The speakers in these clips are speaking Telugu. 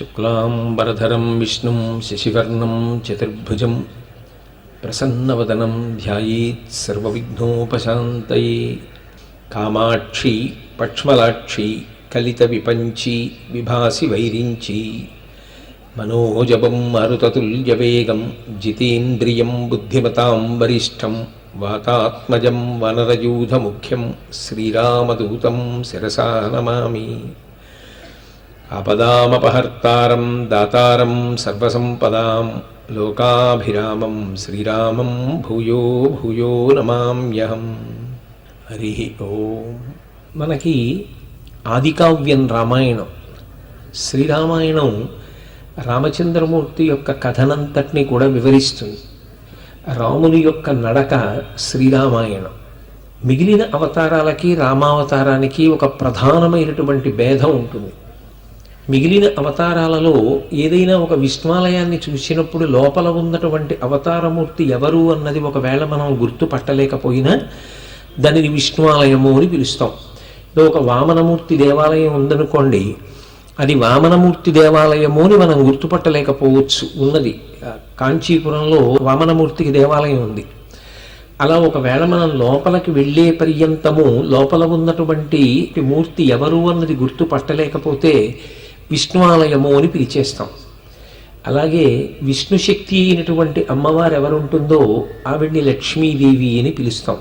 శుక్లాంబరధరం విష్ణుం శశివర్ణం చతుర్భుజం ప్రసన్నవదనం ధ్యాయేత్ సర్వవిఘ్నోపశాంతయే కామాక్షి పక్ష్మలాక్షి కలిత విపంచి విభాసి వైరించి మనోజవం మరుతతుల్యవేగం జితేంద్రియం బుద్ధిమతాం వరిష్టం వాతాత్మజం వనరయూధముఖ్యం శ్రీరామదూతం శిరసా నమామి ఆపదామపహర్తారం దాతారం సర్వసంపదాం లోకాభిరామం శ్రీరామం భూయో భూయో నమామ్యహం హరి ఓం మనకి ఆదికావ్యం రామాయణం. శ్రీరామాయణం రామచంద్రమూర్తి యొక్క కథనంతటిని కూడా వివరిస్తుంది. రాముని యొక్క నడక శ్రీరామాయణం. మిగిలిన అవతారాలకి రామావతారానికి ఒక ప్రధానమైనటువంటి భేదం ఉంటుంది. మిగిలిన అవతారాలలో ఏదైనా ఒక విష్ణువాలయాన్ని చూసినప్పుడు లోపల ఉన్నటువంటి అవతారమూర్తి ఎవరు అన్నది ఒకవేళ మనం గుర్తుపట్టలేకపోయినా దానిని విష్ణువాలయము అని పిలుస్తాం. ఇప్పుడు ఒక వామనమూర్తి దేవాలయం ఉందనుకోండి అది వామనమూర్తి దేవాలయము అని మనం గుర్తుపట్టలేకపోవచ్చు ఉన్నది. కాంచీపురంలో వామనమూర్తికి దేవాలయం ఉంది. అలా ఒకవేళ మనం లోపలికి వెళ్ళే పర్యంతము లోపల ఉన్నటువంటి మూర్తి ఎవరు అన్నది గుర్తుపట్టలేకపోతే విష్ణువాలయము అని పిలిచేస్తాం. అలాగే విష్ణు శక్తి అయినటువంటి అమ్మవారు ఎవరుంటుందో ఆవిడ్ని లక్ష్మీదేవి అని పిలుస్తాం.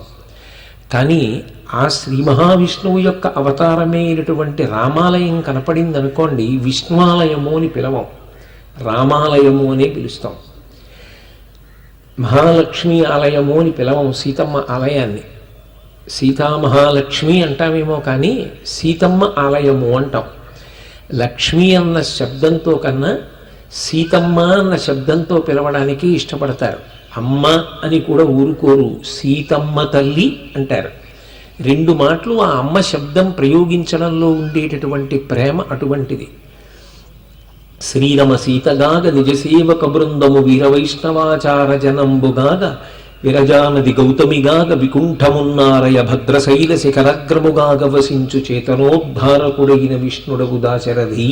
కానీ ఆ శ్రీ మహావిష్ణువు యొక్క అవతారమే అయినటువంటి రామాలయం కనపడిందనుకోండి విష్ణువాలయము అని పిలవం. రామాలయము అనే పిలుస్తాం. మహాలక్ష్మి ఆలయము అని పిలవం సీతమ్మ ఆలయాన్ని. సీతామహాలక్ష్మి అంటామేమో కానీ సీతమ్మ ఆలయము అంటాం. లక్ష్మి అన్న శబ్దంతో కన్నా సీతమ్మ అన్న శబ్దంతో పిలవడానికి ఇష్టపడతారు. అమ్మ అని కూడా ఊరుకోరు సీతమ్మ తల్లి అంటారు. రెండు మాటలు ఆ అమ్మ శబ్దం ప్రయోగించడంలో ఉండేటటువంటి ప్రేమ అటువంటిది. శ్రీరమ సీతగాగ నిజసేవక బృందము వీరవైష్ణవాచార జనంబుగాగ విరజానది గౌతమిగాగ వికుంఠమున్నారయ భద్రశైల శిఖరగ్రముగాగ వసించు చేతనోద్ధారకుడైన విష్ణుడగు దాశరథి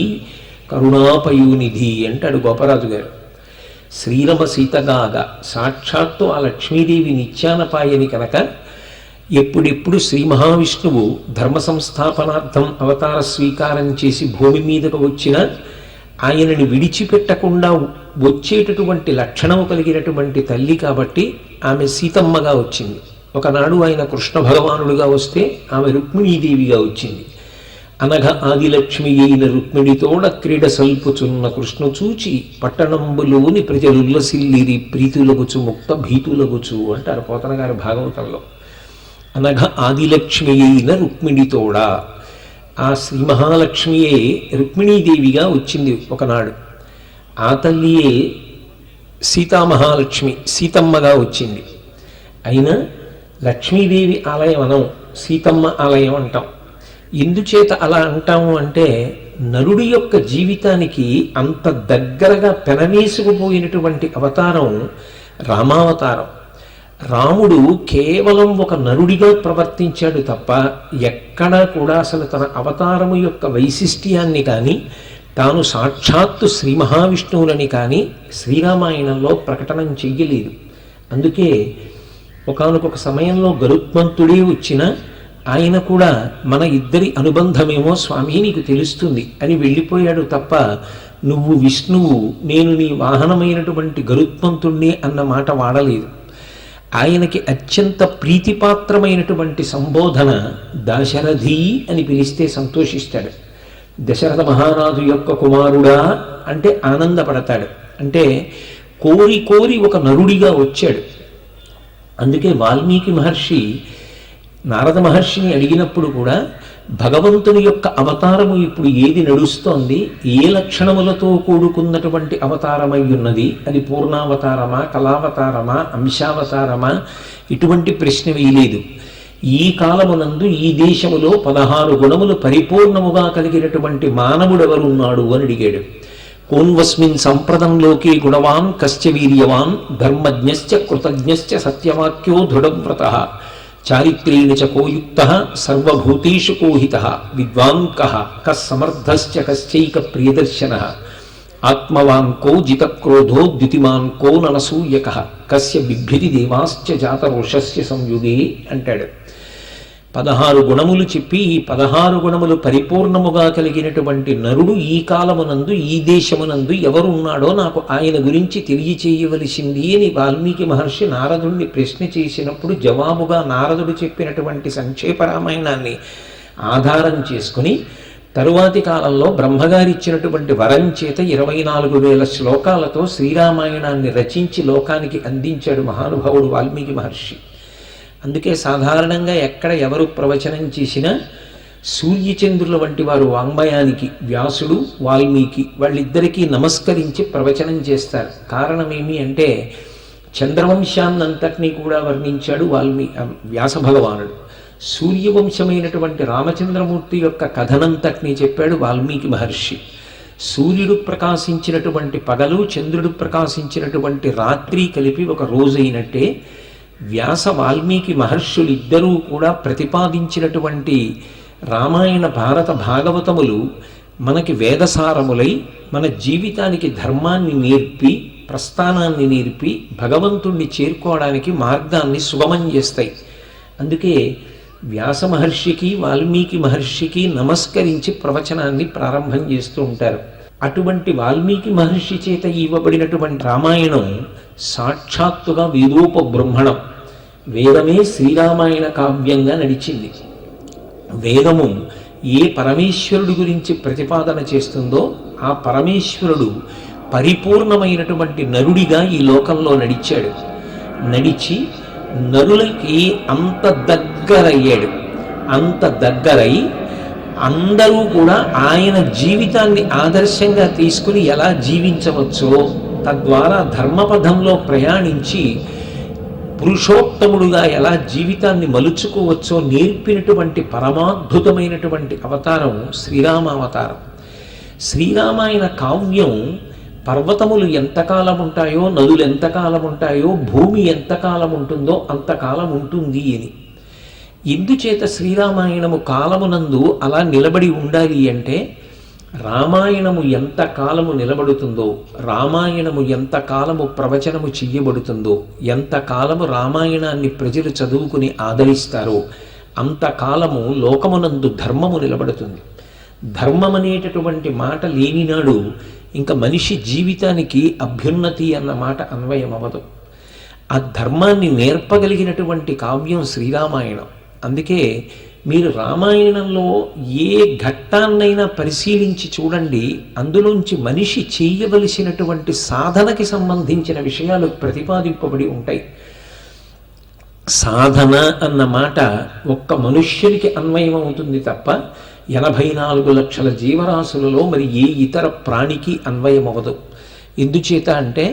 కరుణాపయునిధి అంటాడు గోపరాజు గారు. శ్రీరమ సీతగాగ సాక్షాత్తు ఆ లక్ష్మీదేవి నిత్యానపాయని కనుక ఎప్పుడెప్పుడు శ్రీ మహావిష్ణువు ధర్మ సంస్థాపనార్థం అవతార స్వీకారం చేసి భూమి మీదకు వచ్చిన ఆయనని విడిచిపెట్టకుండా వచ్చేటటువంటి లక్షణము కలిగినటువంటి తల్లి కాబట్టి ఆమె సీతమ్మగా వచ్చింది. ఒకనాడు ఆయన కృష్ణ భగవానుడుగా వస్తే ఆమె రుక్మిణీదేవిగా వచ్చింది. అనఘ ఆదిలక్ష్మి అయిన రుక్మిణితోడ క్రీడ సల్పుచున్న కృష్ణ చూచి పట్టణంబులోని ప్రజలుల్లసిల్లిరి ప్రీతులగుచు ముక్త భీతులగుచు అంటారు పోతనగారి భాగవతంలో. అనఘ ఆదిలక్ష్మి అయిన రుక్మిణితోడ ఆ శ్రీ మహాలక్ష్మియే రుక్మిణీదేవిగా వచ్చింది ఒకనాడు. ఆ తల్లియే సీతామహాలక్ష్మి సీతమ్మగా వచ్చింది. అయినా లక్ష్మీదేవి ఆలయం అనం సీతమ్మ ఆలయం అంటాం. ఎందుచేత అలా అంటాము అంటే నరుడి యొక్క జీవితానికి అంత దగ్గరగా పెనవేసుకుపోయినటువంటి అవతారం రామావతారం. రాముడు కేవలం ఒక నరుడిగా ప్రవర్తించాడు తప్ప ఎక్కడా కూడా అసలు తన అవతారము యొక్క వైశిష్ట్యాన్ని కానీ తాను సాక్షాత్తు శ్రీ మహావిష్ణువులని కానీ శ్రీరామాయణంలో ప్రకటన చెయ్యలేదు. అందుకే ఒకనొక సమయంలో గరుత్మంతుడే వచ్చిన ఆయన కూడా మన ఇద్దరి అనుబంధమేమో స్వామి నీకు తెలుస్తుంది అని వెళ్ళిపోయాడు తప్ప నువ్వు విష్ణువు నేను నీ వాహనమైనటువంటి గరుత్మంతుణ్ణి అన్న మాట వాడలేదు. ఆయనకి అత్యంత ప్రీతిపాత్రమైనటువంటి సంబోధన దాశరథి అని పిలిస్తే సంతోషిస్తాడు. దశరథ మహారాజు యొక్క కుమారుడా అంటే ఆనందపడతాడు. అంటే కోరి కోరి ఒక నరుడిగా వచ్చాడు. అందుకే వాల్మీకి మహర్షి నారద మహర్షిని అడిగినప్పుడు కూడా భగవంతుని యొక్క అవతారము ఇప్పుడు ఏది నడుస్తోంది ఏ లక్షణములతో కూడుకున్నటువంటి అవతారమై ఉన్నది అది పూర్ణావతారమా కళావతారమా అంశావతారమా ఇటువంటి ప్రశ్న వేయలేదు. ఈ కాలమునందు ఈ దేశములో పదహారు గుణములు పరిపూర్ణముగా కలిగినటువంటి మానవుడెవరున్నాడు అని అడిగాడు. కోన్వస్మిన్ సంప్రదంలోకి గుణవాన్ కశ్చ వీర్యవాన్ ధర్మజ్ఞశ్చ కృతజ్ఞశ్చ సత్యవాక్యో దృఢవ్రత చారిత్రేణ చ కోయుక్త సర్వభూతేషు కోహిత విద్వాన్ కః కస్సమర్థశ్చ కశ్చైక ప్రియదర్శన ఆత్మవాన్ కో జితక్రోధో ద్యుతిమాన్ కో ననసూయక కస్య బిభ్యతి దేవాశ్చ జాత రోషస్య సంయుగే అంటాడు. పదహారు గుణములు చెప్పి ఈ పదహారు గుణములు పరిపూర్ణముగా కలిగినటువంటి నరుడు ఈ కాలమునందు ఈ దేశమునందు ఎవరున్నాడో నాకు ఆయన గురించి తెలియచేయవలసింది అని వాల్మీకి మహర్షి నారదుడిని ప్రశ్న చేసినప్పుడు జవాబుగా నారదుడు చెప్పినటువంటి సంక్షేప రామాయణాన్ని ఆధారం చేసుకుని తరువాతి కాలంలో బ్రహ్మగారి ఇచ్చినటువంటి వరం చేత ఇరవై నాలుగు వేల శ్లోకాలతో శ్రీరామాయణాన్ని రచించి లోకానికి అందించాడు మహానుభావుడు వాల్మీకి మహర్షి. అందుకే సాధారణంగా ఎక్కడ ఎవరు ప్రవచనం చేసినా సూర్యచంద్రుల వంటి వారు వాంగ్మయానికి వ్యాసుడు వాల్మీకి వాళ్ళిద్దరికీ నమస్కరించి ప్రవచనం చేస్తారు. కారణం ఏమి అంటే చంద్రవంశాన్నంతటినీ కూడా వర్ణించాడు వాల్మీ వ్యాస భగవానుడు. సూర్యవంశమైనటువంటి రామచంద్రమూర్తి యొక్క కథనంతటినీ చెప్పాడు వాల్మీకి మహర్షి. సూర్యుడు ప్రకాశించినటువంటి పగలు చంద్రుడు ప్రకాశించినటువంటి రాత్రి కలిపి ఒక రోజైనట్టే వ్యాస వాల్మీకి మహర్షులు ఇద్దరూ కూడా ప్రతిపాదించినటువంటి రామాయణ భారత భాగవతములు మనకి వేదసారములై మన జీవితానికి ధర్మాన్ని నేర్పి ప్రస్థానాన్ని నేర్పి భగవంతుణ్ణి చేరుకోవడానికి మార్గాన్ని సుగమం చేస్తాయి. అందుకే వ్యాస మహర్షికి వాల్మీకి మహర్షికి నమస్కరించి ప్రవచనాన్ని ప్రారంభం చేస్తూ ఉంటారు. అటువంటి వాల్మీకి మహర్షి చేత ఇవ్వబడినటువంటి రామాయణం సాక్షాత్తుగా వేదోప బ్రహ్మణం. వేదమే శ్రీరామాయణ కావ్యంగా నడిచింది. వేదము ఏ పరమేశ్వరుడి గురించి ప్రతిపాదన చేస్తుందో ఆ పరమేశ్వరుడు పరిపూర్ణమైనటువంటి నరుడిగా ఈ లోకంలో నడిచాడు. నడిచి నరులకి అంత దగ్గరయ్యాడు. అంత దగ్గరై అందరూ కూడా ఆయన జీవితాన్ని ఆదర్శంగా తీసుకుని ఎలా జీవించవచ్చో తద్వారా ధర్మపథంలో ప్రయాణించి పురుషోత్తముడుగా ఎలా జీవితాన్ని మలుచుకోవచ్చో నేర్పినటువంటి పరమాద్భుతమైనటువంటి అవతారం శ్రీరామ అవతారం శ్రీరామాయణ కావ్యం పర్వతములు ఎంతకాలం ఉంటాయో నదులు ఎంతకాలం ఉంటాయో భూమి ఎంతకాలం ఉంటుందో అంతకాలం ఉంటుంది అని. ఎందుచేత శ్రీరామాయణము కాలమునందు అలా నిలబడి ఉండాలి అంటే రామాయణము ఎంత కాలము నిలబడుతుందో రామాయణము ఎంత కాలము ప్రవచనము చెయ్యబడుతుందో ఎంత కాలము రామాయణాన్ని ప్రజలు చదువుకుని ఆదరిస్తారో అంతకాలము లోకమునందు ధర్మము నిలబడుతుంది. ధర్మం అనేటటువంటి మాట లేనినాడు ఇంకా మనిషి జీవితానికి అభ్యున్నతి అన్న మాట అన్వయం అవ్వదు ఆ ధర్మాన్ని నేర్పగలిగినటువంటి కావ్యం శ్రీరామాయణం. అందుకే మీరు రామాయణంలో ఏ ఘట్టాన్నైనా పరిశీలించి చూడండి అందులోంచి మనిషి చేయవలసినటువంటి సాధనకి సంబంధించిన విషయాలు ప్రతిపాదింపబడి ఉంటాయి. సాధన అన్న మాట ఒక్క మనుష్యునికి అన్వయం అవుతుంది తప్ప ఎనభై నాలుగు లక్షల జీవరాశులలో మరి ఏ ఇతర ప్రాణికి అన్వయం అవ్వదు. ఎందుచేత అంటే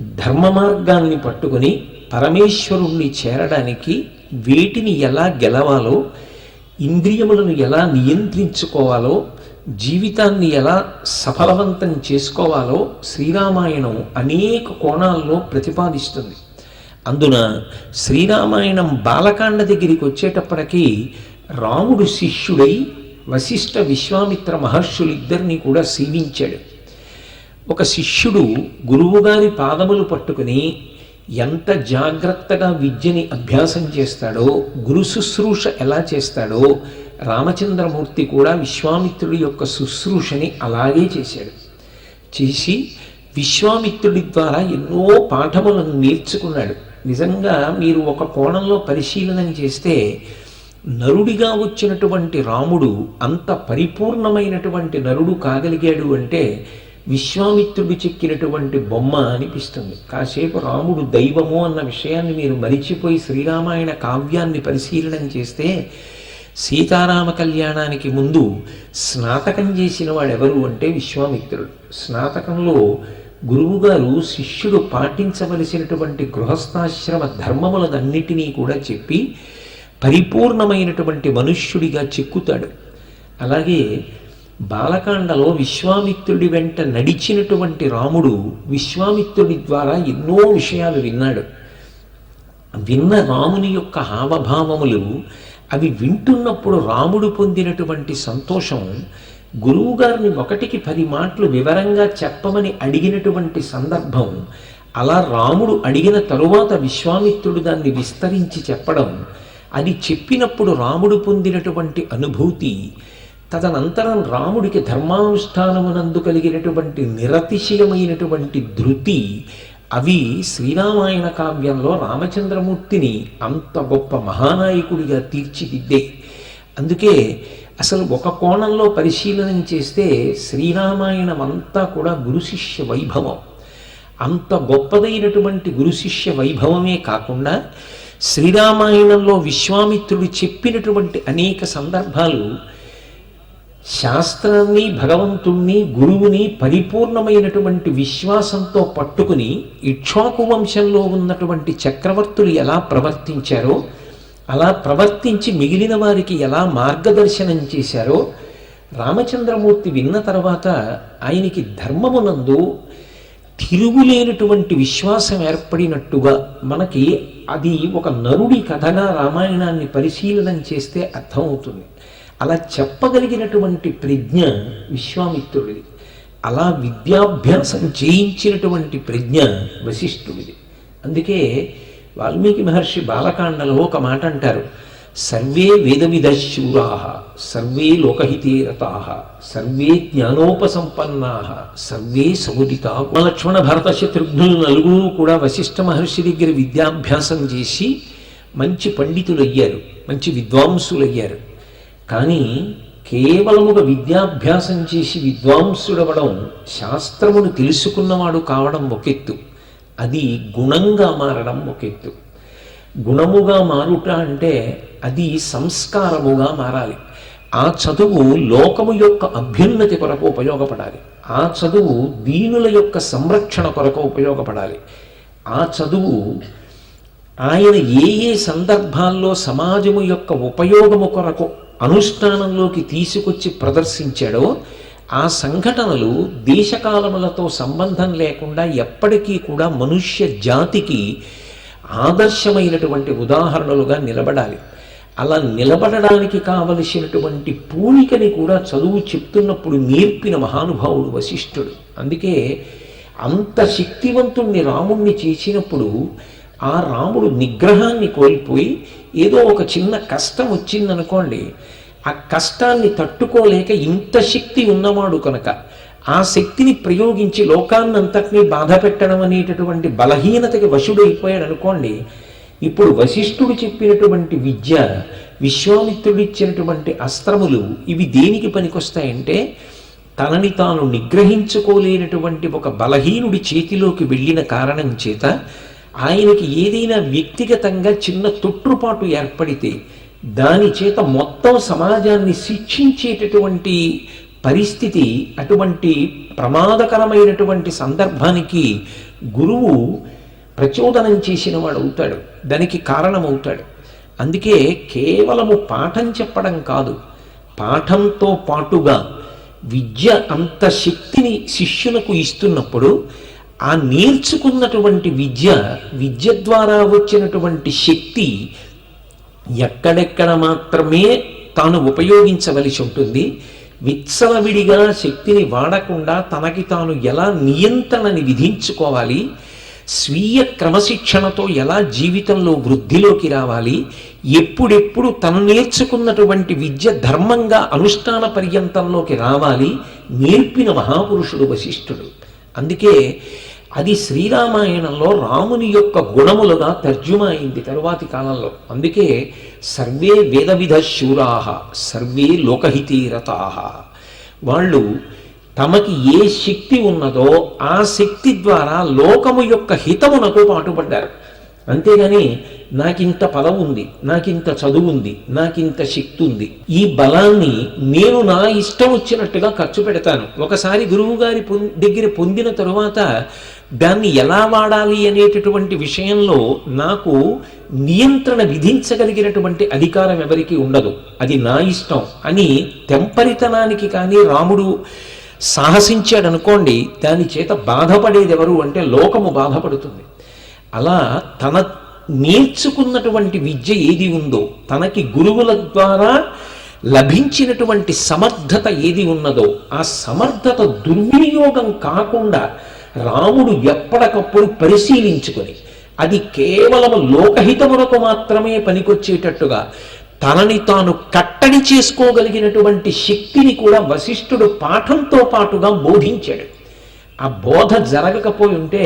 ధర్మ మార్గాన్ని పట్టుకుని పరమేశ్వరుణ్ణి చేరడానికి వేటిని ఎలా గెలవాలో ఇంద్రియములను ఎలా నియంత్రించుకోవాలో జీవితాన్ని ఎలా సఫలవంతం చేసుకోవాలో శ్రీరామాయణం అనేక కోణాల్లో ప్రతిపాదిస్తుంది. అందున శ్రీరామాయణం బాలకాండ దగ్గరికి వచ్చేటప్పటికీ రాముడు శిష్యుడై వశిష్ఠ విశ్వామిత్ర మహర్షులిద్దరినీ కూడా సేవించాడు. ఒక శిష్యుడు గురువుగారి పాదములు పట్టుకుని ఎంత జాగ్రత్తగా విద్యని అభ్యాసం చేస్తాడో గురు శుశ్రూష ఎలా చేస్తాడో రామచంద్రమూర్తి కూడా విశ్వామిత్రుడి యొక్క శుశ్రూషని అలాగే చేశాడు. చేసి విశ్వామిత్రుడి ద్వారా ఎన్నో పాఠములను నేర్చుకున్నాడు. నిజంగా మీరు ఒక కోణంలో పరిశీలన చేస్తే నరుడిగా వచ్చినటువంటి రాముడు అంత పరిపూర్ణమైనటువంటి నరుడు కాగలిగాడు అంటే విశ్వామిత్రుడు చెక్కినటువంటి బొమ్మ అనిపిస్తుంది. కాసేపు రాముడు దైవము అన్న విషయాన్ని మీరు మరిచిపోయి శ్రీరామాయణ కావ్యాన్ని పరిశీలన చేస్తే సీతారామ కళ్యాణానికి ముందు స్నాతకం చేసిన వాడెవరు అంటే విశ్వామిత్రుడు. స్నాతకంలో గురువుగారు శిష్యుడు పాటించవలసినటువంటి గృహస్థాశ్రమ ధర్మములనన్నిటినీ కూడా చెప్పి పరిపూర్ణమైనటువంటి మనుష్యుడిగా చెక్కుతాడు. అలాగే బాలకాండలో విశ్వామిత్రుడి వెంట నడిచినటువంటి రాముడు విశ్వామిత్రుడి ద్వారా ఎన్నో విషయాలు విన్నాడు. విన్న రాముని యొక్క హావభావములు అవి వింటున్నప్పుడు రాముడు పొందినటువంటి సంతోషం గురువు గారిని ఒకటికి పది మాటలు వివరంగా చెప్పమని అడిగినటువంటి సందర్భం అలా రాముడు అడిగిన తరువాత విశ్వామిత్రుడు దాన్ని విస్తరించి చెప్పడం అది చెప్పినప్పుడు రాముడు పొందినటువంటి అనుభూతి తదనంతరం రాముడికి ధర్మానుష్ఠానమునందు కలిగినటువంటి నిరతిశయమైనటువంటి ధృతి అవి శ్రీరామాయణ కావ్యంలో రామచంద్రమూర్తిని అంత గొప్ప మహానాయకుడిగా తీర్చిదిద్దే. అందుకే అసలు ఒక కోణంలో పరిశీలన చేస్తే శ్రీరామాయణం అంతా కూడా గురు శిష్య వైభవం. అంత గొప్పదైనటువంటి గురు శిష్య వైభవమే కాకుండా శ్రీరామాయణంలో విశ్వామిత్రుడు చెప్పినటువంటి అనేక సందర్భాలు శాస్త్రాన్ని భగవంతుణ్ణి గురువుని పరిపూర్ణమైనటువంటి విశ్వాసంతో పట్టుకుని ఇక్ష్వాకు వంశంలో ఉన్నటువంటి చక్రవర్తులు ఎలా ప్రవర్తించారో అలా ప్రవర్తించి మిగిలిన వారికి ఎలా మార్గదర్శనం చేశారో రామచంద్రమూర్తి విన్న తర్వాత ఆయనకి ధర్మమునందు తిరుగులేనటువంటి విశ్వాసం ఏర్పడినట్టుగా మనకి అది ఒక నరుడి కథగా రామాయణాన్ని పరిశీలనం చేస్తే అర్థమవుతుంది. అలా చెప్పగలిగినటువంటి ప్రజ్ఞ విశ్వామిత్రుడిది. అలా విద్యాభ్యాసం చేయించినటువంటి ప్రజ్ఞ వశిష్ఠుడిది. అందుకే వాల్మీకి మహర్షి బాలకాండలో ఒక మాట అంటారు. సర్వే వేదవిదశూరా సర్వే లోకహితే రతా సర్వే జ్ఞానోపసంపన్నా సర్వే సముదిత లక్ష్మణ భరత శత్రుఘ్నులు నలుగురు కూడా వశిష్ఠ మహర్షి దగ్గర విద్యాభ్యాసం చేసి మంచి పండితులయ్యారు మంచి విద్వాంసులయ్యారు. కానీ కేవలముగా విద్యాభ్యాసం చేసి విద్వాంసుడవడం శాస్త్రమును తెలుసుకున్నవాడు కావడం ఒకెత్తు. అది గుణంగా మారడం ఒకెత్తు. గుణముగా మారుట అంటే అది సంస్కారముగా మారాలి. ఆ చదువు లోకము యొక్క అభ్యున్నతి కొరకు ఉపయోగపడాలి. ఆ చదువు దీనుల యొక్క సంరక్షణ కొరకు ఉపయోగపడాలి. ఆ చదువు ఆయన ఏ ఏ సందర్భాల్లో సమాజము యొక్క ఉపయోగము కొరకు అనుష్ఠానంలోకి తీసుకొచ్చి ప్రదర్శించాడో ఆ సంఘటనలు దేశకాలములతో సంబంధం లేకుండా ఎప్పటికీ కూడా మనుష్య జాతికి ఆదర్శమైనటువంటి ఉదాహరణలుగా నిలబడాలి. అలా నిలబడడానికి కావలసినటువంటి పూనికని కూడా చదువు చెప్తున్నప్పుడు నేర్పిన మహానుభావుడు వశిష్ఠుడు. అందుకే అంత శక్తివంతుణ్ణి రాముణ్ణి చేసినప్పుడు ఆ రాముడు నిగ్రహాన్ని కోల్పోయి ఏదో ఒక చిన్న కష్టం వచ్చిందనుకోండి ఆ కష్టాన్ని తట్టుకోలేక ఇంత శక్తి ఉన్నవాడు కనుక ఆ శక్తిని ప్రయోగించి లోకాన్నంతటినీ బాధ పెట్టడం అనేటటువంటి బలహీనతకి వశుడైపోయాడు అనుకోండి ఇప్పుడు వశిష్ఠుడు చెప్పినటువంటి విద్య విశ్వామిత్రుడు ఇచ్చినటువంటి అస్త్రములు ఇవి దేనికి పనికొస్తాయంటే తనని తాను నిగ్రహించుకోలేనటువంటి ఒక బలహీనుడి చేతిలోకి వెళ్ళిన కారణం చేత ఆయనకి ఏదైనా వ్యక్తిగతంగా చిన్న తొట్టుపాటు ఏర్పడితే దాని చేత మొత్తం సమాజాన్ని శిక్షించేటటువంటి పరిస్థితి అటువంటి ప్రమాదకరమైనటువంటి సందర్భానికి గురువు ప్రచోదనం చేసిన వాడు అవుతాడు. దానికి కారణమవుతాడు. అందుకే కేవలము పాఠం చెప్పడం కాదు పాఠంతో పాటుగా విద్య అంత శక్తిని శిష్యులకు ఇస్తున్నప్పుడు ఆ నేర్చుకున్నటువంటి విద్య విద్య ద్వారా వచ్చినటువంటి శక్తి ఎక్కడెక్కడ మాత్రమే తాను ఉపయోగించవలసి ఉంటుంది. విత్సలవిడిగా శక్తిని వాడకుండా తనకి తాను ఎలా నియంత్రణని విధించుకోవాలి స్వీయ క్రమశిక్షణతో ఎలా జీవితంలో వృద్ధిలోకి రావాలి ఎప్పుడెప్పుడు తను నేర్చుకున్నటువంటి విద్య ధర్మంగా అనుష్ఠాన పర్యంతంలోకి రావాలి నేర్పిన మహాపురుషుడు వశిష్ఠుడు. అందుకే అది శ్రీరామాయణంలో రాముని యొక్క గుణములుగా తర్జుమా అయింది తరువాతి కాలంలో. అందుకే సర్వే వేదవిధ శూరాహ సర్వే లోకహితీరతా. వాళ్ళు తమకి ఏ శక్తి ఉన్నదో ఆ శక్తి ద్వారా లోకము యొక్క హితమునకు పాటుపడ్డారు. అంతేగాని నాకింత పదం ఉంది నాకింత చదువు ఉంది నాకింత శక్తి ఉంది ఈ బలాన్ని నేను నా ఇష్టం వచ్చినట్టుగా ఖర్చు పెడతాను. ఒకసారి గురువు గారి పొం- దగ్గర పొందిన తరువాత దాన్ని ఎలా వాడాలి అనేటటువంటి విషయంలో నాకు నియంత్రణ విధించగలిగినటువంటి అధికారం ఎవరికి ఉండదు. అది నా ఇష్టం అని తెంపరితనానికి కానీ రాముడు సాహసించాడు అనుకోండి దాని చేత బాధపడేది ఎవరు అంటే లోకము బాధపడుతుంది. అలా తన నేర్చుకున్నటువంటి విద్య ఏది ఉందో తనకి గురువుల ద్వారా లభించినటువంటి సమర్థత ఏది ఉన్నదో ఆ సమర్థత దుర్వినియోగం కాకుండా రాముడు ఎప్పటికప్పుడు పరిశీలించుకొని అది కేవలం లోకహితమునకు మాత్రమే పనికొచ్చేటట్టుగా తనని తాను కట్టడి చేసుకోగలిగినటువంటి శక్తిని కూడా వశిష్ఠుడు పాఠంతో పాటుగా బోధించాడు. ఆ బోధ జరగకపోయి ఉంటే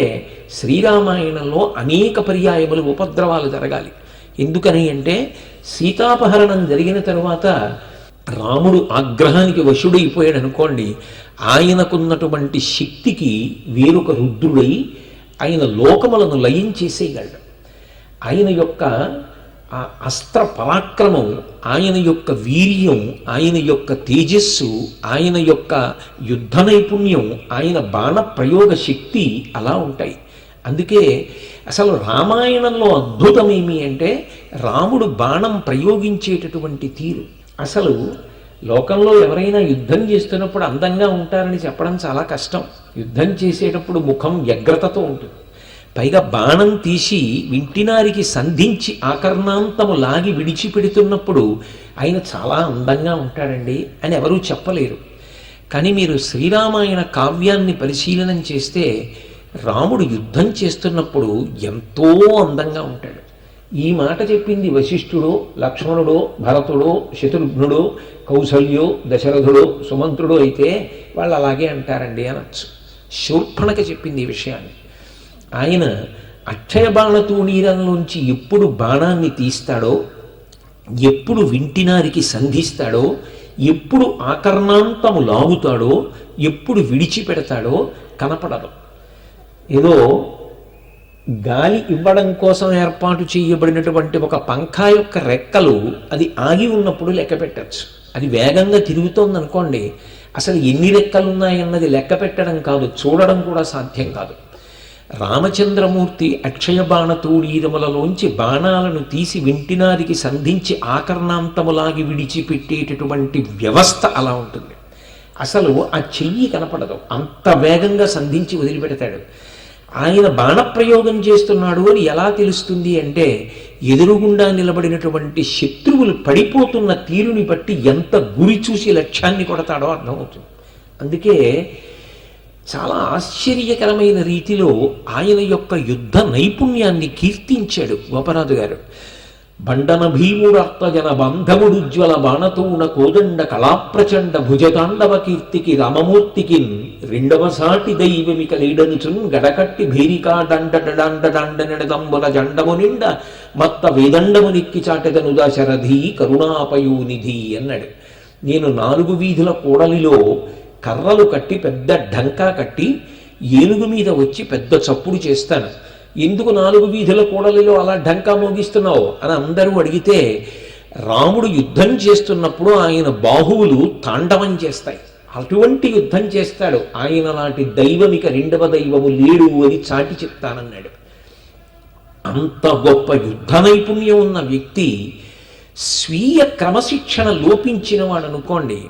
శ్రీరామాయణంలో అనేక పర్యాయములు ఉపద్రవాలు జరగాలి. ఎందుకని అంటే సీతాపహరణం జరిగిన తరువాత రాముడు ఆగ్రహానికి వశుడైపోయాడు అనుకోండి ఆయనకున్నటువంటి శక్తికి వేరొక రుద్రుడై ఆయన లోకములను లయం చేసేయగలడు. ఆయన యొక్క ఆ అస్త్ర పరాక్రమం ఆయన యొక్క వీర్యం ఆయన యొక్క తేజస్సు ఆయన యొక్క యుద్ధ నైపుణ్యం ఆయన బాణ ప్రయోగ శక్తి అలా ఉంటాయి. అందుకే అసలు రామాయణంలో అద్భుతం ఏమి అంటే రాముడు బాణం ప్రయోగించేటటువంటి తీరు. అసలు లోకంలో ఎవరైనా యుద్ధం చేస్తున్నప్పుడు అందంగా ఉంటారని చెప్పడం చాలా కష్టం. యుద్ధం చేసేటప్పుడు ముఖం వ్యగ్రతతో ఉంటుంది. పైగా బాణం తీసి వింటినారికి సంధించి ఆకర్ణాంతము లాగి విడిచిపెడుతున్నప్పుడు ఆయన చాలా అందంగా ఉంటాడండి అని ఎవరూ చెప్పలేరు. కానీ మీరు శ్రీరామాయణ కావ్యాన్ని పరిశీలనం చేస్తే రాముడు యుద్ధం చేస్తున్నప్పుడు ఎంతో అందంగా ఉంటాడు. ఈ మాట చెప్పింది వశిష్ఠుడో లక్ష్మణుడో భరతుడో శత్రుఘ్నుడో కౌసల్యో దశరథుడో సుమంత్రుడో అయితే వాళ్ళు అలాగే అంటారండి అనొచ్చు. శూర్పణక చెప్పింది ఈ విషయాన్ని. ఆయన అక్షయ బాణతూణీరంలోంచి ఎప్పుడు బాణాన్ని తీస్తాడో ఎప్పుడు వింటినారికి సంధిస్తాడో ఎప్పుడు ఆకర్ణాంతము లాగుతాడో ఎప్పుడు విడిచిపెడతాడో కనపడదు. ఏదో గాలి ఇవ్వడం కోసం ఏర్పాటు చేయబడినటువంటి ఒక పంక యొక్క రెక్కలు అది ఆగి ఉన్నప్పుడు లెక్క పెట్టచ్చు. అది వేగంగా తిరుగుతోంది అనుకోండి అసలు ఎన్ని రెక్కలు ఉన్నాయన్నది లెక్క పెట్టడం కాదు చూడడం కూడా సాధ్యం కాదు. రామచంద్రమూర్తి అక్షయ బాణతూడీరములలోంచి బాణాలను తీసి వింటినారికి సంధించి ఆకర్ణాంతములాగి విడిచిపెట్టేటటువంటి వ్యవస్థ అలా ఉంటుంది. అసలు ఆ చెయ్యి కనపడదు. అంత వేగంగా సంధించి వదిలిపెడతాడు. ఆయన బాణప్రయోగం చేస్తున్నాడు అని ఎలా తెలుస్తుంది అంటే ఎదురుగుండా నిలబడినటువంటి శత్రువులు పడిపోతున్న తీరుని బట్టి ఎంత గురి చూసి లక్ష్యాన్ని కొడతాడో అర్థమవుతుంది. అందుకే చాలా ఆశ్చర్యకరమైన రీతిలో ఆయన యొక్క యుద్ధ నైపుణ్యాన్ని కీర్తించాడు గోపరాజు గారు. బండన భీముడర్తజన బంధముడుజ్వల బాణతూణ కోదండ కళాప్రచండ భుజతాండవ కీర్తికి రామమూర్తికి రెండవ సాటి దైవమిక లీడనుచున్ గడకట్టి భీరికా దండ దండ జండము నిండ మత్త వేదండము నిక్కి చాటెదను దశరథి కరుణాపయూనిధి అన్నాడు నేను నాలుగు వీధుల కూడలిలో కర్రలు కట్టి పెద్ద ఢంకా కట్టి ఏనుగు మీద వచ్చి పెద్ద చప్పుడు చేస్తాను. ఎందుకు నాలుగు వీధుల కూడలిలో అలా ఢంకా మోగిస్తున్నావు అని అందరూ అడిగితే రాముడు యుద్ధం చేస్తున్నప్పుడు ఆయన బాహువులు తాండవం చేస్తాయి. అటువంటి యుద్ధం చేస్తాడు. ఆయన లాంటి దైవమిక రెండవ దైవము లేడు అని చాటి చెప్తానన్నాడు. అంత గొప్ప యుద్ధ నైపుణ్యం ఉన్న వ్యక్తి స్వీయ క్రమశిక్షణ లోపించిన వాడు అనుకోండి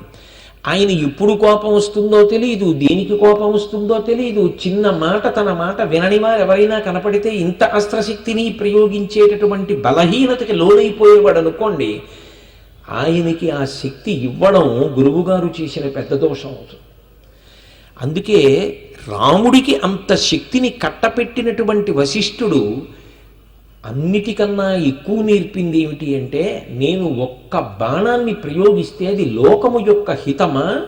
ఆయన ఎప్పుడు కోపం వస్తుందో తెలియదు దేనికి కోపం వస్తుందో తెలియదు చిన్న మాట తన మాట వినని వారు ఎవరైనా కనపడితే ఇంత అస్త్రశక్తిని ప్రయోగించేటటువంటి బలహీనతకి లోనైపోయేవాడు అనుకోండి ఆయనకి ఆ శక్తి ఇవ్వడం గురువుగారు చేసిన పెద్ద దోషం అవుతుంది. అందుకే రాముడికి అంత శక్తిని కట్టపెట్టినటువంటి వశిష్ఠుడు అన్నిటికన్నా ఎక్కువ నేర్పింది ఏమిటి అంటే నేను ఒక్క బాణాన్ని ప్రయోగిస్తే అది లోకము యొక్క హితమా?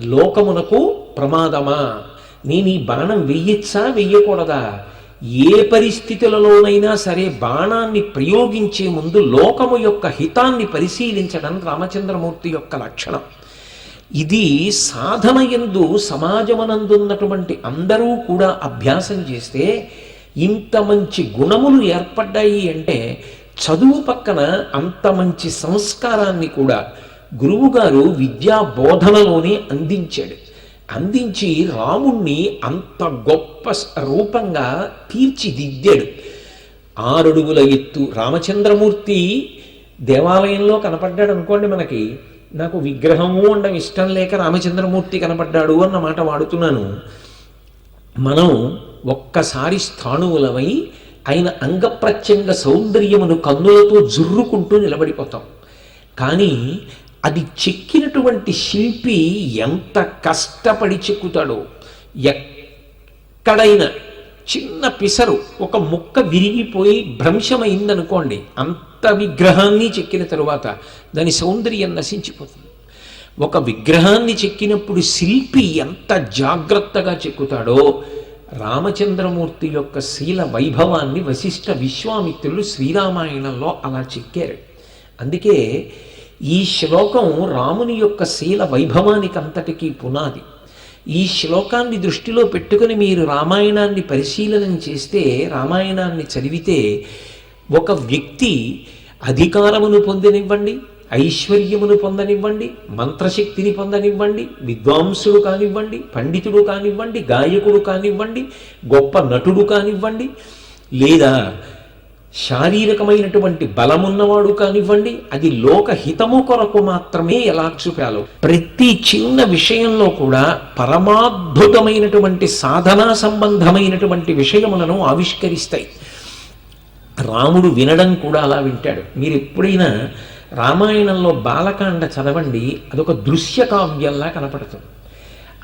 లోకమునకు ప్రమాదమా? నేను ఈ బాణం వెయ్యొచ్చా వెయ్యకూడదా ఏ పరిస్థితులలోనైనా సరే బాణాన్ని ప్రయోగించే ముందు లోకము యొక్క హితాన్ని పరిశీలించడం రామచంద్రమూర్తి యొక్క లక్షణం. ఇది సాధన ఎందు సమాజమనందున్నటువంటి అందరూ కూడా అభ్యాసం చేస్తే ఇంత మంచి గుణములు ఏర్పడ్డాయి అంటే చదువు పక్కన అంత మంచి సంస్కారాన్ని కూడా గురువుగారు విద్యా బోధనలోనే అందించాడు. అందించి రాముణ్ణి అంత గొప్ప రూపంగా తీర్చిదిద్దాడు. ఆరడుగుల ఎత్తు రామచంద్రమూర్తి దేవాలయంలో కనపడ్డాడు అనుకోండి మనకి. నాకు విగ్రహము ఉండడం ఇష్టం లేక రామచంద్రమూర్తి కనపడ్డాడు అన్న మాట వాడుతున్నాను. మనం ఒక్కసారి స్థాణువులమై ఆయన అంగప్రత్యంగ సౌందర్యమును కన్నులతో జుర్రుకుంటూ నిలబడిపోతాం. కానీ అది చెక్కినటువంటి శిల్పి ఎంత కష్టపడి చెక్కుతాడో. ఎక్కడైనా చిన్న పిసరు ఒక ముక్క విరిగిపోయి భ్రంశమైందనుకోండి అంత విగ్రహాన్ని చెక్కిన తరువాత దాని సౌందర్యం నశించిపోతుంది. ఒక విగ్రహాన్ని చెక్కినప్పుడు శిల్పి ఎంత జాగ్రత్తగా చెక్కుతాడో రామచంద్రమూర్తి యొక్క శీల వైభవాన్ని వశిష్ఠ విశ్వామిత్రులు శ్రీరామాయణంలో అలా చెక్కారు అందుకే ఈ శ్లోకం రాముని యొక్క శీల వైభవానికి అంతటికీ పునాది. ఈ శ్లోకాన్ని దృష్టిలో పెట్టుకుని మీరు రామాయణాన్ని పరిశీలనం చేస్తే రామాయణాన్ని చదివితే ఒక వ్యక్తి అధికారమును పొందనివ్వండి. ఐశ్వర్యమును పొందనివ్వండి మంత్రశక్తిని పొందనివ్వండి విద్వాంసుడు కానివ్వండి పండితుడు కానివ్వండి గాయకుడు కానివ్వండి గొప్ప నటుడు కానివ్వండి లేదా శారీరకమైనటువంటి బలమున్నవాడు కానివ్వండి అది లోకహితము కొరకు మాత్రమే ఎలా చూపాలో ప్రతి చిన్న విషయంలో కూడా పరమాద్భుతమైనటువంటి సాధనా సంబంధమైనటువంటి విషయములను ఆవిష్కరిస్తాయి. రాముడు వినడం కూడా అలా వింటాడు. మీరు ఎప్పుడైనా రామాయణంలో బాలకాండ చదవండి అదొక దృశ్య కావ్యంలా కనపడుతుంది.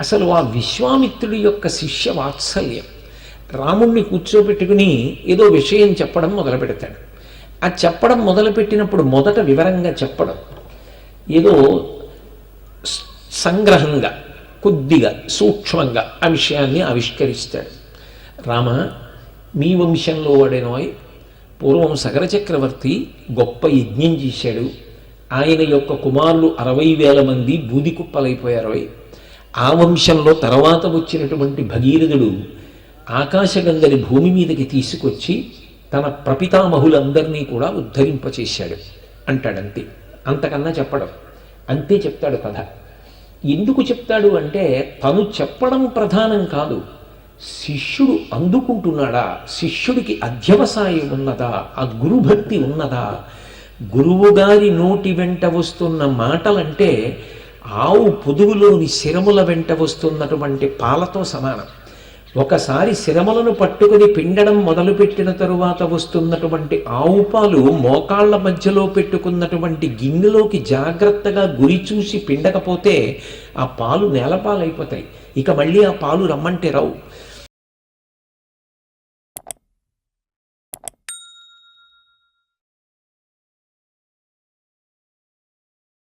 అసలు ఆ విశ్వామిత్రుడి యొక్క శిష్య వాత్సల్యం. రాముణ్ణి కూర్చోబెట్టుకుని ఏదో విషయం చెప్పడం మొదలు పెడతాడు ఆ చెప్పడం మొదలుపెట్టినప్పుడు మొదట వివరంగా చెప్పడం. ఏదో సంగ్రహంగా కొద్దిగా సూక్ష్మంగా ఆ విషయాన్ని ఆవిష్కరిస్తాడు. రామ మీ వంశంలో వాడేనోయ్ పూర్వం సగర చక్రవర్తి గొప్ప యజ్ఞం చేశాడు. ఆయన యొక్క కుమారులు అరవై వేల మంది బూదికుప్పలైపోయారు ఆ వంశంలో తర్వాత వచ్చినటువంటి భగీరథుడు ఆకాశగంగని భూమి మీదకి తీసుకొచ్చి తన ప్రపితామహులందరినీ కూడా ఉద్ధరింపచేశాడు అంటాడంతే. అంతకన్నా చెప్పడం. అంతే చెప్తాడు కథ. ఎందుకు చెప్తాడు అంటే తను చెప్పడం ప్రధానం కాదు. శిష్యుడు అందుకుంటున్నాడా? శిష్యుడికి అధ్యవసాయం ఉన్నదా? ఆ గురుభక్తి ఉన్నదా? గురువుగారి నోటి వెంట వస్తున్న మాటలంటే ఆవు పొదుగులోని శిరముల వెంట వస్తున్నటువంటి పాలతో సమానం. ఒకసారి శిరములను పట్టుకుని పిండడం మొదలుపెట్టిన తరువాత వస్తున్నటువంటి ఆవు పాలు మోకాళ్ళ మధ్యలో పెట్టుకున్నటువంటి గిన్నెలోకి జాగ్రత్తగా గురి చూసి పిండకపోతే ఆ పాలు నేలపాలైపోతాయి. ఇక మళ్ళీ ఆ పాలు రమ్మంటే రావు.